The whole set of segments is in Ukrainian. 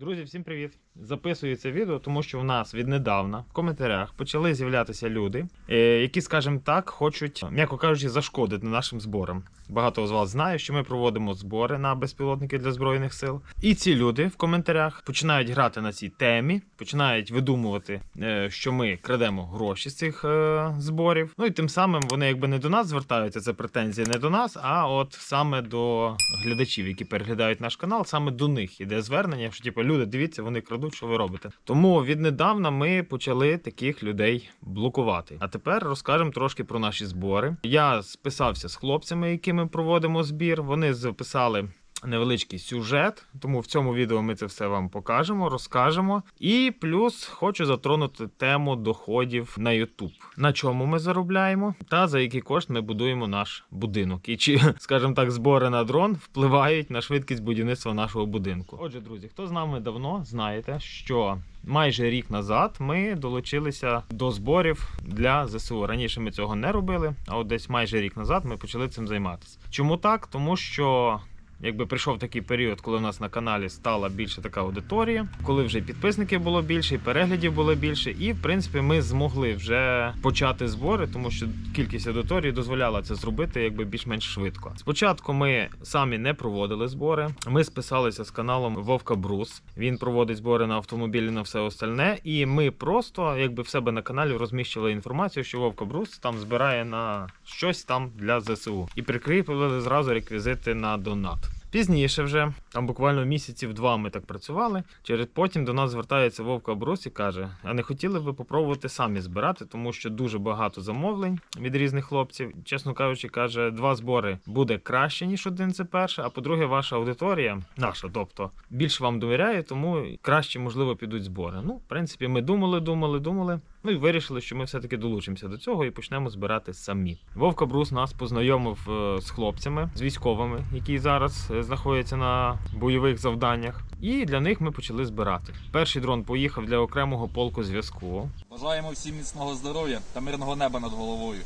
Друзі, всім привіт! Записую це відео, тому що в нас віднедавна в коментарях почали з'являтися люди, е, які, скажімо так, хочуть, м'яко кажучи, зашкодити нашим зборам. Багато з вас знає, що ми проводимо збори на безпілотники для збройних сил. І ці люди в коментарях починають грати на цій темі, починають видумувати, е, що ми крадемо гроші з цих е, зборів. Ну і тим самим вони якби не до нас звертаються. Це претензії не до нас, а от саме до глядачів, які переглядають наш канал, саме до них іде звернення, що типу, люди, дивіться, вони крадуть, що ви робите. Тому віднедавна ми почали таких людей блокувати. А тепер розкажемо трошки про наші збори. Я списався з хлопцями, які ми проводимо збір. Вони записали. Невеличкий сюжет, тому в цьому відео ми це все вам покажемо, розкажемо. І плюс хочу затронути тему доходів на YouTube. На чому ми заробляємо, та за який кошт ми будуємо наш будинок. І чи, скажімо так, збори на дрон впливають на швидкість будівництва нашого будинку. Отже, друзі, хто з нами давно, знаєте, що майже рік назад ми долучилися до зборів для ЗСУ. Раніше ми цього не робили, а от десь майже рік назад ми почали цим займатися. Чому так? Тому що. Якби прийшов такий період, коли у нас на каналі стала більше така аудиторія, коли вже підписників було більше, і переглядів було більше, і в принципі ми змогли вже почати збори, тому що кількість аудиторії дозволяла це зробити якби більш-менш швидко. Спочатку ми самі не проводили збори. Ми списалися з каналом Вовка Брус. Він проводить збори на автомобілі на все остальне, і ми просто якби в себе на каналі розміщили інформацію, що Вовка Брус там збирає на щось там для ЗСУ, і прикріпили зразу реквізити на донат. Пізніше вже, там буквально місяців два ми так працювали. Через потім до нас звертається Вовка Брус і каже: А не хотіли б ви попробувати самі збирати, тому що дуже багато замовлень від різних хлопців. Чесно кажучи, каже, два збори буде краще, ніж один. Це перше. А по-друге, ваша аудиторія, наша, тобто, більше вам довіряє, тому краще, можливо, підуть збори. Ну, в принципі, ми думали, думали, думали. Ну і вирішили, що ми все-таки долучимося до цього і почнемо збирати самі. Вовка Брус нас познайомив е, з хлопцями, з військовими, які зараз е, знаходяться на бойових завданнях. І для них ми почали збирати. Перший дрон поїхав для окремого полку зв'язку. Бажаємо всім міцного здоров'я та мирного неба над головою.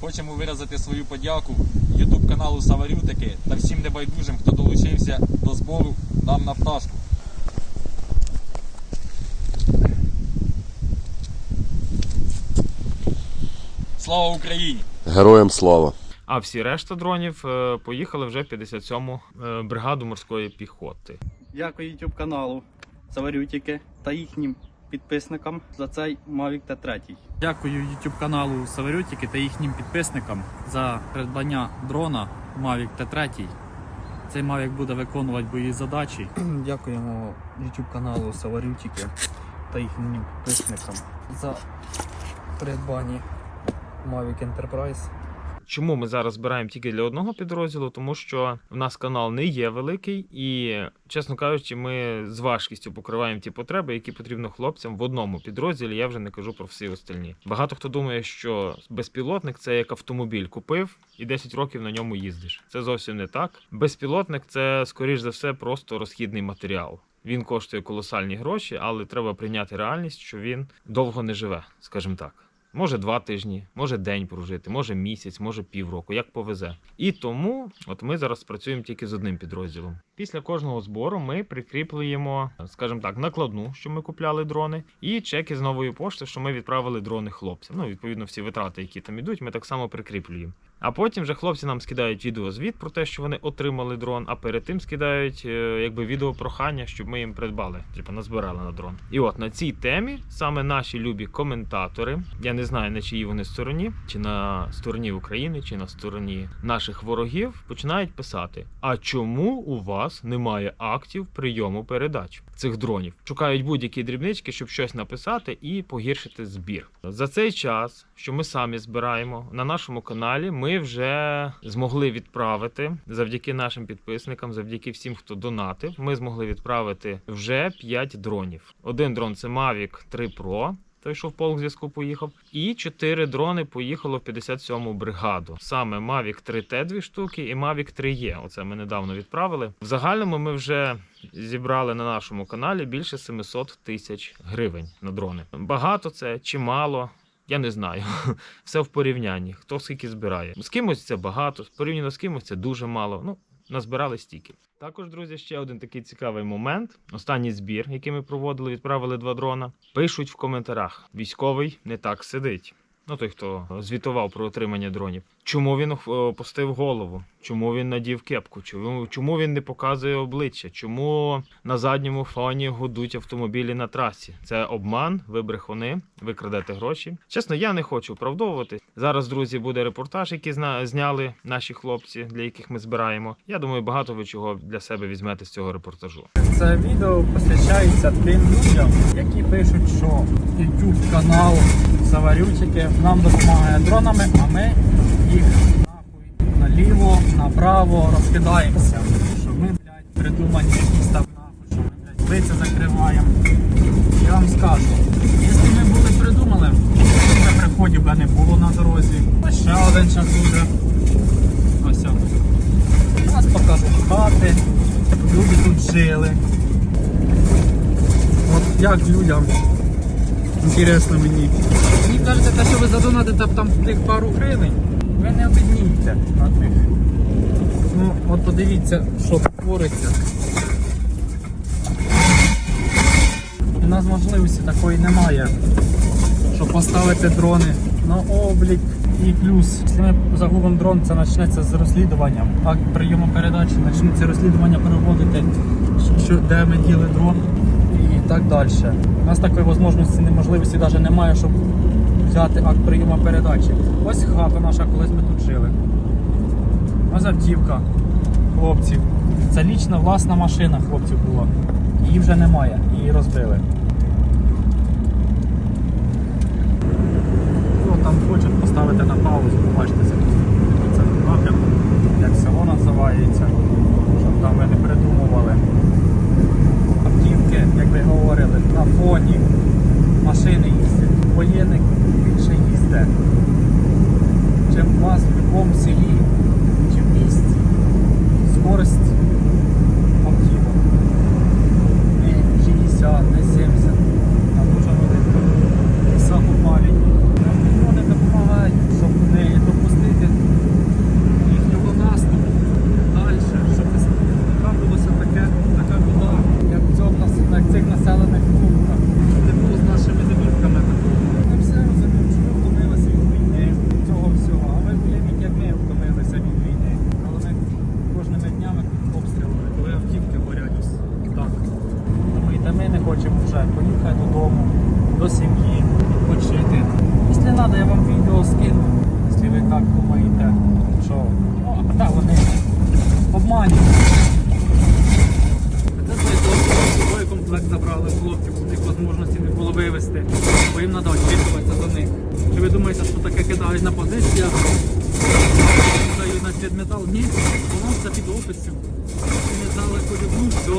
Хочемо виразити свою подяку YouTube каналу Саварютики та всім небайдужим, хто долучився до збору нам на пташку. Слава Україні! Героям слава! А всі решта дронів е, поїхали вже в 57-му е, бригаду морської піхоти. Дякую YouTube каналу Саварютіки та їхнім підписникам за цей Mavic T3. Дякую YouTube каналу Саверютіки та їхнім підписникам за придбання дрона Mavic T3. Цей Mavic буде виконувати бойові задачі. Дякуємо YouTube каналу Саварютіки та їхнім підписникам за придбання Mavic Enterprise. Чому ми зараз збираємо тільки для одного підрозділу? Тому що в нас канал не є великий, і, чесно кажучи, ми з важкістю покриваємо ті потреби, які потрібно хлопцям в одному підрозділі. Я вже не кажу про всі остальні. Багато хто думає, що безпілотник це як автомобіль купив і 10 років на ньому їздиш. Це зовсім не так. Безпілотник це, скоріш за все, просто розхідний матеріал. Він коштує колосальні гроші, але треба прийняти реальність, що він довго не живе, скажімо так. Може два тижні, може день прожити, може місяць, може півроку, як повезе. І тому от ми зараз працюємо тільки з одним підрозділом. Після кожного збору ми прикріплюємо, скажімо так, накладну, що ми купляли дрони, і чеки з нової пошти, що ми відправили дрони хлопцям. Ну, відповідно, всі витрати, які там ідуть, ми так само прикріплюємо. А потім вже хлопці нам скидають відеозвіт про те, що вони отримали дрон, а перед тим скидають е, якби відео прохання, щоб ми їм придбали, типу назбирали на дрон. І от на цій темі саме наші любі коментатори, я не знаю на чиїй вони стороні, чи на стороні України, чи на стороні наших ворогів, починають писати: А чому у вас немає актів прийому передач цих дронів? Шукають будь-які дрібнички, щоб щось написати і погіршити збір. За цей час, що ми самі збираємо на нашому каналі, ми вже змогли відправити завдяки нашим підписникам, завдяки всім, хто донатив. Ми змогли відправити вже 5 дронів. Один дрон це Mavic 3 Pro. Той, що в полк зв'язку поїхав, і чотири дрони поїхало в 57-му бригаду. Саме Mavic 3T дві штуки і Mavic 3E. Оце ми недавно відправили. В загальному ми вже зібрали на нашому каналі більше 700 тисяч гривень на дрони. Багато це чи мало? Я не знаю. Все в порівнянні. Хто скільки збирає. З кимось це багато, порівняно з кимось це дуже мало. Ну, назбирали стільки. Також, друзі, ще один такий цікавий момент. Останній збір, який ми проводили, відправили два дрона. Пишуть в коментарях: військовий не так сидить. Ну, той, хто звітував про отримання дронів. Чому він е, опустив голову? Чому він надів кепку? Чому, він не показує обличчя? Чому на задньому фоні гудуть автомобілі на трасі? Це обман, ви брехуни, ви крадете гроші. Чесно, я не хочу оправдовувати. Зараз, друзі, буде репортаж, який зняли наші хлопці, для яких ми збираємо. Я думаю, багато ви чого для себе візьмете з цього репортажу. Це відео посвящається тим людям, які пишуть, що YouTube канал Заварютики нам допомагає дронами, а ми їх нахуй наліво, направо розкидаємося. Що ми, блядь, придумані якісь там нахуй, що ми, блядь, лиця закриваємо. Я вам скажу, якщо ми були придумали, вже приходів би не було на дорозі. Ще один час буде. Ось. У нас покажуть хати, люди тут жили. От як людям. Інтересно мені. Мені кажеться, те, що ви задонатите там тих пару гривень, ви не обіднієте на тих. Ну, от подивіться, що твориться. У нас можливості такої немає, щоб поставити дрони на облік. І плюс, якщо ми загубимо дрон, це почнеться з розслідуванням. Акт прийому передачі почнеться розслідування проводити, що, де ми діли дрон так далі. У нас такої можливості, неможливості навіть немає, щоб взяти акт прийому передачі. Ось хата наша, колись ми тут жили. Ось автівка хлопців. Це лічна власна машина хлопців була. Її вже немає, її розбили. Хто там хоче поставити на паузу, побачите це напрямку, як село називається, щоб там ви не придумували. Автівки, як ви говорили, на фоні машини їздять, воєнник більше їздить, чим у вас в будь-якому селі чи в місті. Скорость автівок. Не 60, не 70, а дуже велика. Самопалені. Вони допомагають, щоб не допустити їхнього наступу далі, щоб не трапилося таке, така біда, як в цьому нас- на цих населених пунктах. Щоб Не було з нашими домівками такого. Ми все розуміємо, що ми втомилися від війни, від цього всього. А ви уявіть, як ми втомилися від війни. Коли ми кожними днями обстрілами, коли автівки горять ось так. Думаєте, ми не хочемо вже поїхати додому, до сім'ї, відпочити. Якщо треба, я вам відео скину, якщо ви так думаєте, що ну, а так вони обманюють. Це той комплект забрали хлопців, у них можливості не було вивезти, бо їм треба відчитуватися за них. Чи ви думаєте, що таке кидають на позиціях, дають на підметал? Ні, воно все під описом. Дали полюбну, все,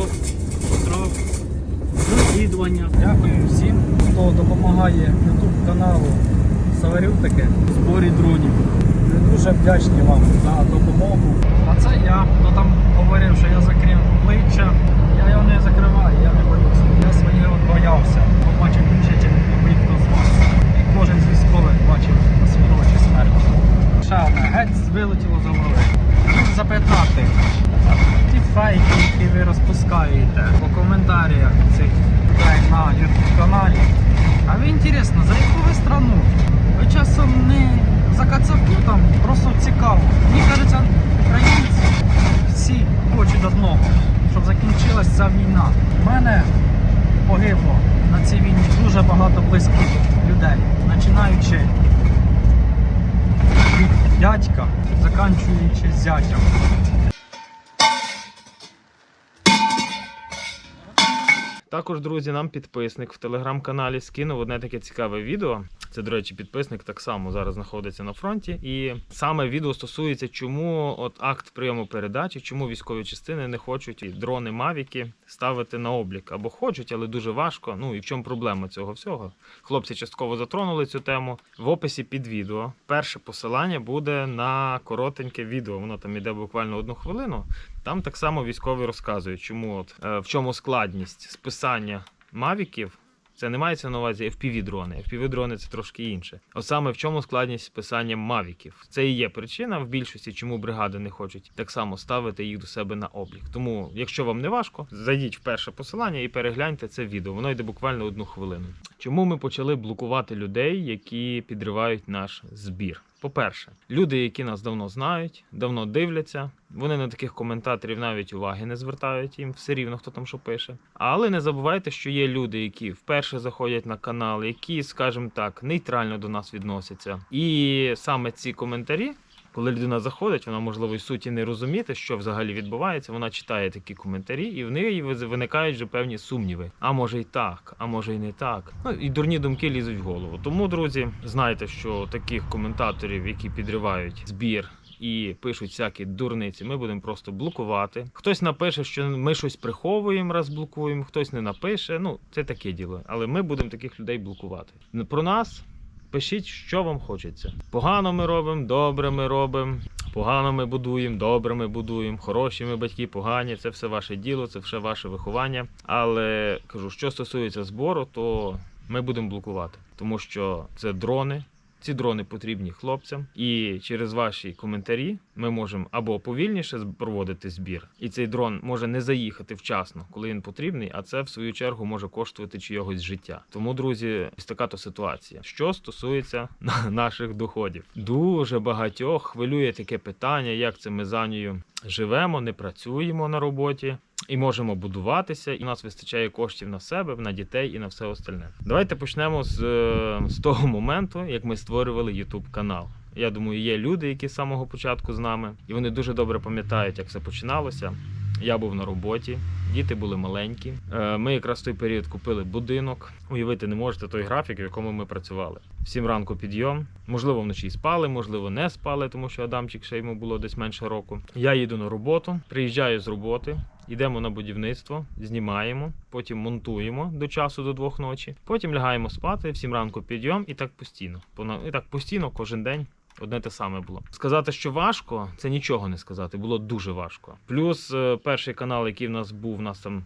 розслідування. Дякую всім, хто допомагає YouTube каналу Саварютики в зборі дронів. Ми дуже вдячні вам за допомогу. А це я, хто там говорив, що я закрив обличчя. Я його не закриваю, я не боюся. Я своє от боявся. Побачив ключитель любий хто з вас. І кожен з військових бачив свої очі смерть. Ще одне, геть вилетіло з голови. Запитати, фейки, які ви розпускаєте по коментарях цих людей на YouTube каналі. А ви інтересно, за яку ви страну? Ви часом не за кацапу там, просто цікаво. Мені кажеться, українці всі хочуть одного, щоб закінчилась ця війна. У мене погибло на цій війні дуже багато близьких людей, починаючи від дядька, заканчуючи зятям. Також, друзі, нам підписник в телеграм-каналі скинув одне таке цікаве відео. Це, до речі, підписник так само зараз знаходиться на фронті. І саме відео стосується, чому от акт прийому передачі, чому військові частини не хочуть дрони Мавіки ставити на облік. Або хочуть, але дуже важко. Ну і в чому проблема цього всього? Хлопці частково затронули цю тему. В описі під відео перше посилання буде на коротеньке відео. Воно там іде буквально одну хвилину. Там так само військові розказують, чому от е, в чому складність списання мавіків Це не мається на увазі FPV-дрони. FPV-дрони це трошки інше. От саме в чому складність з писанням мавіків. Це і є причина в більшості, чому бригади не хочуть так само ставити їх до себе на облік. Тому, якщо вам не важко, зайдіть в перше посилання і перегляньте це відео. Воно йде буквально одну хвилину. Чому ми почали блокувати людей, які підривають наш збір? По-перше, люди, які нас давно знають, давно дивляться, вони на таких коментаторів навіть уваги не звертають їм все рівно, хто там що пише. Але не забувайте, що є люди, які вперше заходять на канал, які, скажімо так, нейтрально до нас відносяться. І саме ці коментарі. Коли людина заходить, вона можливо і суті не розуміти, що взагалі відбувається. Вона читає такі коментарі, і в неї виникають вже певні сумніви. А може й так, а може й не так. Ну і дурні думки лізуть в голову. Тому, друзі, знайте, що таких коментаторів, які підривають збір. І пишуть всякі дурниці, ми будемо просто блокувати. Хтось напише, що ми щось приховуємо, раз блокуємо, хтось не напише. Ну, це таке діло. Але ми будемо таких людей блокувати. Про нас пишіть, що вам хочеться. Погано ми робимо, добре ми робимо. Погано ми будуємо, добре ми будуємо, хороші ми батьки, погані. Це все ваше діло, це все ваше виховання. Але кажу, що стосується збору, то ми будемо блокувати, тому що це дрони. Ці дрони потрібні хлопцям, і через ваші коментарі ми можемо або повільніше проводити збір, і цей дрон може не заїхати вчасно, коли він потрібний, а це в свою чергу може коштувати чийогось життя. Тому, друзі, ось така то ситуація. Що стосується наших доходів, дуже багатьох хвилює таке питання, як це ми за нею живемо, не працюємо на роботі. І можемо будуватися, і у нас вистачає коштів на себе, на дітей і на все остальне. Давайте почнемо з, е, з того моменту, як ми створювали YouTube канал. Я думаю, є люди, які з самого початку з нами, і вони дуже добре пам'ятають, як все починалося. Я був на роботі, діти були маленькі. Е, Ми якраз в той період купили будинок. Уявити не можете той графік, в якому ми працювали. В сім ранку підйом. Можливо, вночі спали, можливо, не спали, тому що Адамчик ще йому було десь менше року. Я їду на роботу, приїжджаю з роботи. Йдемо на будівництво, знімаємо, потім монтуємо до часу до двох ночі. Потім лягаємо спати, всім ранку підйом і так постійно. І так постійно, кожен день. Одне те саме було. Сказати, що важко, це нічого не сказати. Було дуже важко. Плюс е, перший канал, який в нас був, в нас там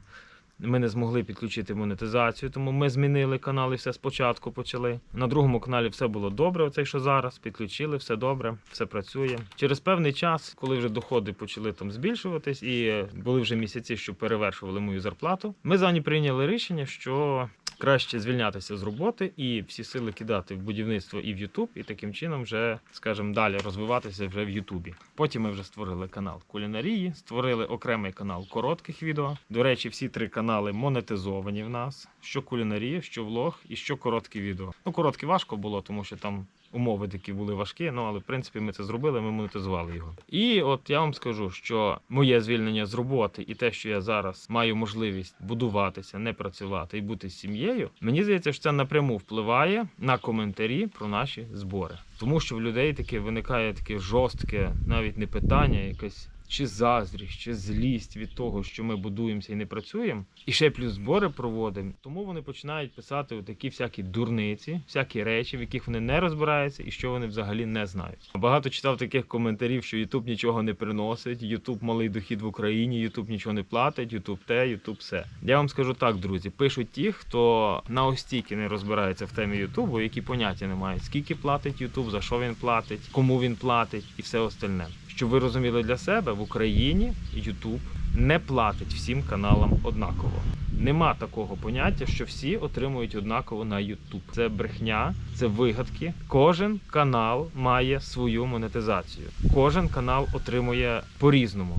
ми не змогли підключити монетизацію, тому ми змінили канал і все спочатку почали. На другому каналі все було добре. Оцей що зараз підключили, все добре, все працює. Через певний час, коли вже доходи почали там збільшуватись, і були вже місяці, що перевершували мою зарплату. Ми зані прийняли рішення, що краще звільнятися з роботи і всі сили кидати в будівництво і в Ютуб, і таким чином вже, скажімо, далі розвиватися вже в Ютубі. Потім ми вже створили канал кулінарії, створили окремий канал коротких відео. До речі, всі три канали монетизовані в нас: що кулінарія, що влог і що короткі відео. Ну, короткі важко було, тому що там. Умови такі були важкі, ну але в принципі ми це зробили, ми монетизували його. І от я вам скажу, що моє звільнення з роботи і те, що я зараз маю можливість будуватися, не працювати і бути з сім'єю, мені здається, що це напряму впливає на коментарі про наші збори. Тому що в людей таке виникає таке жорстке, навіть не питання, якесь. Чи заздрість, чи злість від того, що ми будуємося і не працюємо, і ще плюс збори проводимо. Тому вони починають писати такі всякі дурниці, всякі речі, в яких вони не розбираються і що вони взагалі не знають. Багато читав таких коментарів, що Ютуб нічого не приносить, Ютуб малий дохід в Україні, Ютуб нічого не платить, Ютуб те, Ютуб все. Я вам скажу так, друзі, пишуть ті, хто на остійки не розбирається в темі Ютубу, які поняття не мають, скільки платить Ютуб, за що він платить, кому він платить і все остальне. Щоб ви розуміли для себе, в Україні YouTube не платить всім каналам однаково. Нема такого поняття, що всі отримують однаково на YouTube. Це брехня, це вигадки. Кожен канал має свою монетизацію. Кожен канал отримує по-різному.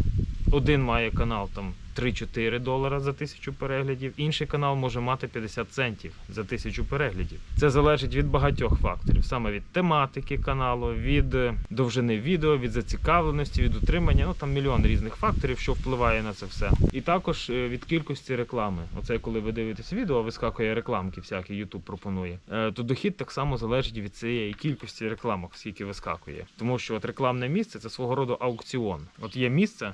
Один має канал там 3-4 долара за тисячу переглядів, інший канал може мати 50 центів за тисячу переглядів. Це залежить від багатьох факторів, саме від тематики каналу, від е, довжини відео, від зацікавленості, від утримання. Ну там мільйон різних факторів, що впливає на це все. І також е, від кількості реклами. Оце коли ви дивитесь відео, вискакує рекламки, всякі YouTube пропонує. е, То дохід так само залежить від цієї кількості рекламок, скільки вискакує. Тому що от рекламне місце це свого роду аукціон. От є місце.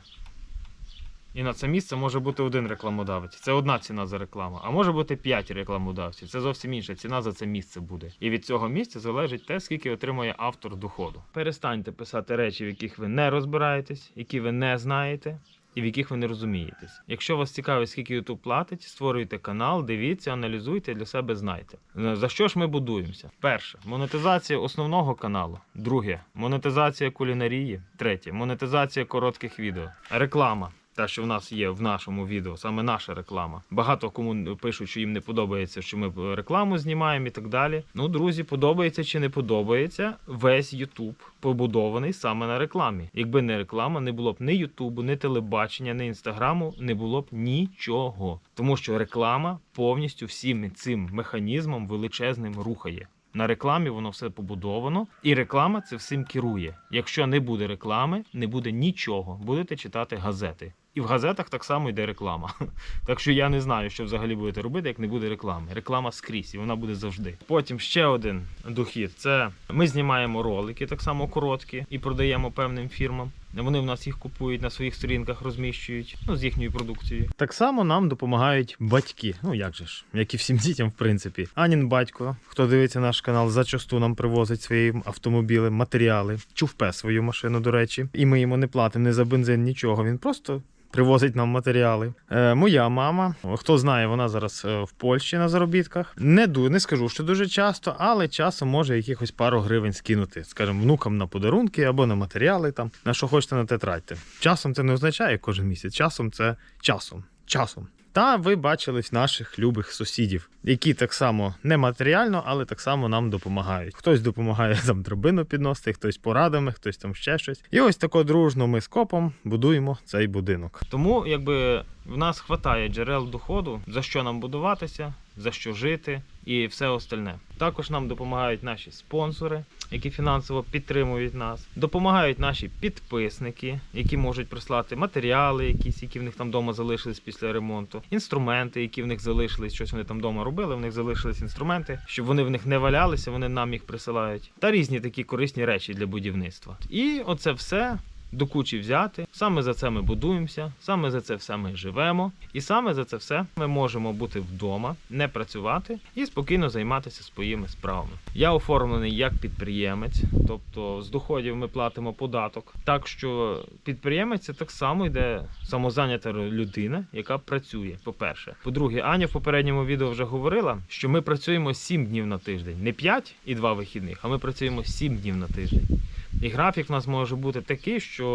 І на це місце може бути один рекламодавець. Це одна ціна за рекламу. А може бути п'ять рекламодавців. Це зовсім інша ціна за це місце буде. І від цього місця залежить те, скільки отримує автор доходу. Перестаньте писати речі, в яких ви не розбираєтесь, які ви не знаєте. і в яких ви не розумієтесь. Якщо вас цікавить, скільки YouTube платить, створюйте канал, дивіться, аналізуйте для себе знайте. За що ж ми будуємося? Перше монетизація основного каналу. Друге монетизація кулінарії. Третє монетизація коротких відео. Реклама. Та, що в нас є в нашому відео, саме наша реклама. Багато кому пишуть, що їм не подобається, що ми рекламу знімаємо і так далі. Ну, друзі, подобається чи не подобається, весь Ютуб побудований саме на рекламі. Якби не реклама, не було б ні Ютубу, ні телебачення, ні інстаграму, не було б нічого. Тому що реклама повністю всім цим механізмом величезним рухає. На рекламі воно все побудовано, і реклама це всім керує. Якщо не буде реклами, не буде нічого. Будете читати газети. І в газетах так само йде реклама. Так що я не знаю, що взагалі будете робити, як не буде реклами. Реклама скрізь, і вона буде завжди. Потім ще один дохід: це ми знімаємо ролики, так само короткі, і продаємо певним фірмам. Вони в нас їх купують на своїх сторінках, розміщують ну, з їхньою продукцією. Так само нам допомагають батьки. Ну як же ж, як і всім дітям, в принципі. Анін батько, хто дивиться наш канал, зачасту нам привозить свої автомобіли, матеріали, чувпе свою машину, до речі. І ми йому не платимо не за бензин, нічого. Він просто. Привозить нам матеріали. Е, моя мама, хто знає, вона зараз е, в Польщі на заробітках. Не не скажу, що дуже часто, але часом може якихось пару гривень скинути, скажімо, внукам на подарунки або на матеріали, там на що хочете на те тратьте. Часом це не означає кожен місяць. Часом це часом. Часом. Та ви бачили наших любих сусідів, які так само не матеріально, але так само нам допомагають. Хтось допомагає там драбину підносити, хтось порадами, хтось там ще щось. І ось тако дружно ми з копом будуємо цей будинок. Тому якби в нас хватає джерел доходу, за що нам будуватися, за що жити і все остальне. Також нам допомагають наші спонсори, які фінансово підтримують нас. Допомагають наші підписники, які можуть прислати матеріали, якісь, які в них там вдома залишились після ремонту, інструменти, які в них залишились, щось вони там вдома робили. В них залишились інструменти, щоб вони в них не валялися, вони нам їх присилають. Та різні такі корисні речі для будівництва. І оце все до кучі взяти. Саме за це ми будуємося, саме за це все ми живемо, і саме за це все ми можемо бути вдома, не працювати і спокійно займатися своїми справами. Я оформлений як підприємець, тобто з доходів ми платимо податок. Так що підприємець це так само йде самозайнята людина, яка працює. По-перше, по-друге, Аня в попередньому відео вже говорила, що ми працюємо 7 днів на тиждень, не 5 і 2 вихідних, а ми працюємо 7 днів на тиждень. І графік в нас може бути такий, що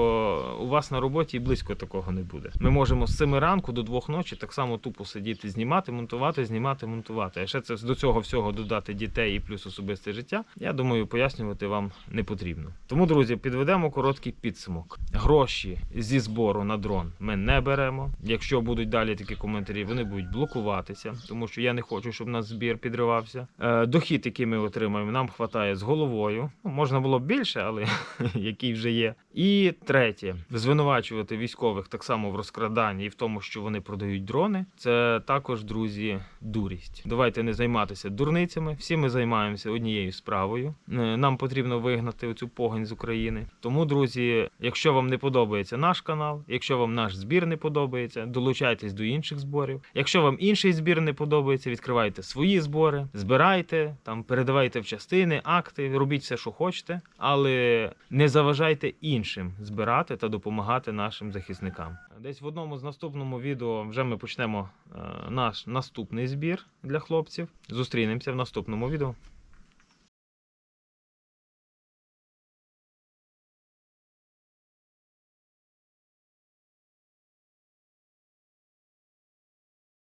у вас на роботі і близько такого не буде. Ми можемо з 7 ранку до 2 ночі так само тупо сидіти, знімати, монтувати, знімати, монтувати. А ще це до цього всього додати дітей і плюс особисте життя. Я думаю, пояснювати вам не потрібно. Тому, друзі, підведемо короткий підсумок. Гроші зі збору на дрон ми не беремо. Якщо будуть далі такі коментарі, вони будуть блокуватися, тому що я не хочу, щоб нас збір підривався. Е, дохід, який ми отримаємо, нам хватає з головою. Ну, можна було б більше, але який вже є. І третє, звинувачувати військових так само в розкраданні і в тому, що вони продають дрони. Це також, друзі, дурість. Давайте не займатися дурницями. Всі ми займаємося однією справою. Е, Нам потрібно вигнати оцю погань з України. Тому, друзі, якщо вам не подобається наш канал, якщо вам наш збір не подобається, долучайтесь до інших зборів. Якщо вам інший збір не подобається, відкривайте свої збори, збирайте там, передавайте в частини, акти, робіть все, що хочете, але не заважайте іншим збирати та допомагати нашим захисникам. Десь в одному з наступному відео вже ми почнемо е, наш наступний збір для хлопців. Зустрінемося в наступному відео.